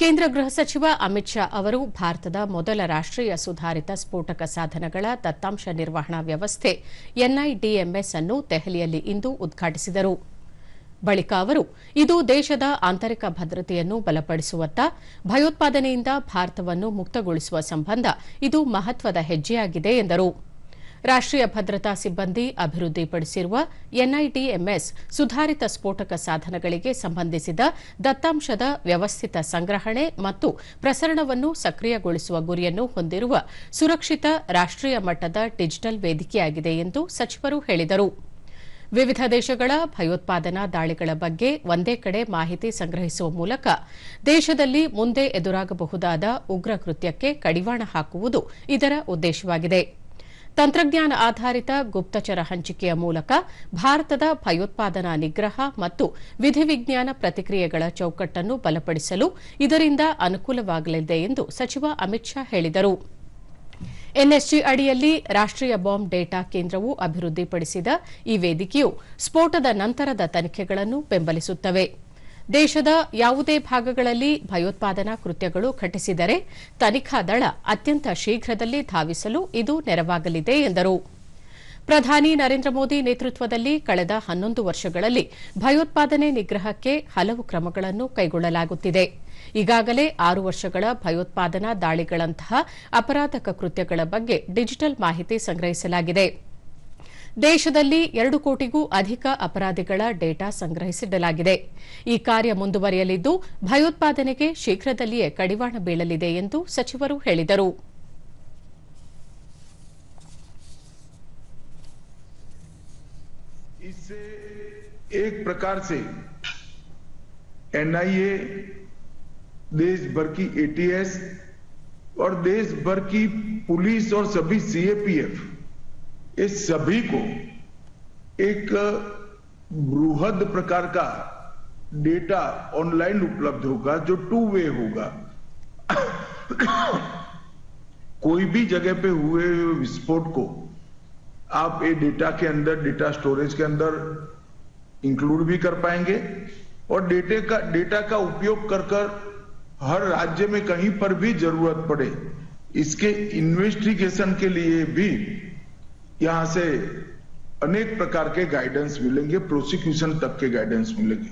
ಕೇಂದ್ರ ಗೃಹ ಸಚಿವ ಅಮಿತ್ ಶಾ ಅವರು ಭಾರತದ ಮೊದಲ ರಾಷ್ಟೀಯ ಸುಧಾರಿತ ಸ್ಫೋಟಕ ಸಾಧನಗಳ ದತ್ತಾಂಶ ನಿರ್ವಹಣಾ ವ್ಯವಸ್ಥೆ ಎನ್ಐಡಿಎಂಎಸ್ ಅನ್ನು ದೆಹಲಿಯಲ್ಲಿ ಇಂದು ಉದ್ಘಾಟಿಸಿದರು. ಬಳಿಕ ಅವರು, ಇದು ದೇಶದ ಆಂತರಿಕ ಭದ್ರತೆಯನ್ನು ಬಲಪಡಿಸುವತ್ತ, ಭಯೋತ್ಪಾದನೆಯಿಂದ ಭಾರತವನ್ನು ಮುಕ್ತಗೊಳಿಸುವ ಸಂಬಂಧ ಇದು ಮಹತ್ವದ ಹೆಜ್ಜೆಯಾಗಿದೆ ಎಂದರು. ರಾಷ್ಟೀಯ ಭದ್ರತಾ ಸಿಬ್ಬಂದಿ ಅಭಿವೃದ್ಧಿಪಡಿಸಿರುವ ಎನ್ಐಟಿಎಂಎಸ್ ಸುಧಾರಿತ ಸ್ಫೋಟಕ ಸಾಧನಗಳಿಗೆ ಸಂಬಂಧಿಸಿದ ದತ್ತಾಂಶದ ವ್ಯವಸ್ಥಿತ ಸಂಗ್ರಹಣೆ ಮತ್ತು ಪ್ರಸರಣವನ್ನು ಸಕ್ರಿಯಗೊಳಿಸುವ ಗುರಿಯನ್ನು ಹೊಂದಿರುವ ಸುರಕ್ಷಿತ ರಾಷ್ಟೀಯ ಮಟ್ಟದ ಡಿಜಿಟಲ್ ವೇದಿಕೆಯಾಗಿದೆ ಎಂದು ಸಚಿವರು ಹೇಳಿದರು. ವಿವಿಧ ದೇಶಗಳ ಭಯೋತ್ಪಾದನಾ ದಾಳಿಗಳ ಬಗ್ಗೆ ಒಂದೇ ಕಡೆ ಮಾಹಿತಿ ಸಂಗ್ರಹಿಸುವ ಮೂಲಕ ದೇಶದಲ್ಲಿ ಮುಂದೆ ಎದುರಾಗಬಹುದಾದ ಉಗ್ರ ಕೃತ್ಯಕ್ಕೆ ಕಡಿವಾಣ ಹಾಕುವುದು ಇದರ ಉದ್ದೇಶವಾಗಿದೆ. ತಂತ್ರಜ್ಞಾನ ಆಧಾರಿತ ಗುಪ್ತಚರ ಹಂಚಿಕೆಯ ಮೂಲಕ ಭಾರತದ ಭಯೋತ್ಪಾದನಾ ನಿಗ್ರಹ ಮತ್ತು ವಿಧಿವಿಜ್ಞಾನ ಪ್ರತಿಕ್ರಿಯೆಗಳ ಚೌಕಟ್ಟನ್ನು ಬಲಪಡಿಸಲು ಇದರಿಂದ ಅನುಕೂಲವಾಗಲಿದೆ ಎಂದು ಸಚಿವ ಅಮಿತ್ ಶಾ ಹೇಳಿದರು. ಎನ್ಎಸ್ಜಿ ಅಡಿಯಲ್ಲಿ ರಾಷ್ಟೀಯ ಬಾಂಬ್ ಡೇಟಾ ಕೇಂದ್ರವು ಅಭಿವೃದ್ಧಿಪಡಿಸಿದ ಈ ವೇದಿಕೆಯು ಸ್ಫೋಟದ ನಂತರದ ತನಿಖೆಗಳನ್ನು ಬೆಂಬಲಿಸುತ್ತವೆ. ದೇಶದ ಯಾವುದೇ ಭಾಗಗಳಲ್ಲಿ ಭಯೋತ್ಪಾದನಾ ಕೃತ್ಯಗಳು ಘಟಿಸಿದರೆ ತನಿಖಾ ದಳ ಅತ್ಯಂತ ಶೀಘ್ರದಲ್ಲಿ ಧಾವಿಸಲು ಇದು ನೆರವಾಗಲಿದೆ, ಎಂದರು. ಪ್ರಧಾನಿ ನರೇಂದ್ರ ಮೋದಿ ನೇತೃತ್ವದಲ್ಲಿ ಕಳೆದ ಹನ್ನೊಂದು ವರ್ಷಗಳಲ್ಲಿ ಭಯೋತ್ಪಾದನೆ ನಿಗ್ರಹಕ್ಕೆ ಹಲವು ಕ್ರಮಗಳನ್ನು ಕೈಗೊಳ್ಳಲಾಗುತ್ತಿದೆ. ಈಗಾಗಲೇ ಆರು ವರ್ಷಗಳ ಭಯೋತ್ಪಾದನಾ ದಾಳಿಗಳಂತಹ ಅಪರಾಧಕ ಕೃತ್ಯಗಳ ಬಗ್ಗೆ ಡಿಜಿಟಲ್ ಮಾಹಿತಿ ಸಂಗ್ರಹಿಸಲಾಗಿದೆ. ದೇಶದಲ್ಲಿ ಎರಡು ಕೋಟಿಗೂ ಅಧಿಕ ಅಪರಾಧಿಗಳ ಡೇಟಾ ಸಂಗ್ರಹಿಸಿಡಲಾಗಿದೆ ಈ ಕಾರ್ಯ ಮುಂದುವರಿಯಲಿದ್ದು ಭಯೋತ್ಪಾದನೆಗೆ ಶೀಘ್ರದಲ್ಲಿಯೇ ಕಡಿವಾಣ ಬೀಳಲಿದೆ ಎಂದು ಸಚಿವರು ಹೇಳಿದರು इससे एक प्रकार से एनआईए देश भर की एटीएस और देश भर की पुलिस और सभी सीएपीएफ इस सभी को एक बृहद प्रकार का डेटा ऑनलाइन उपलब्ध होगा, जो टू वे होगा। कोई भी जगह पे हुए विस्फोट को आप ये डेटा के अंदर, डेटा स्टोरेज के अंदर इंक्लूड भी कर पाएँगे और डेटे का, डेटा का उपयोग कर कर हर राज्य में कहीं पर भी ज़रूरत पड़े, इसके इन्वेस्टिगेशन के लिए भी यहाँ से अनेक प्रकार के गाइडेंस मिलेंगे प्रोसिक्यूशन तक के गाइडेंस मिलेंगे।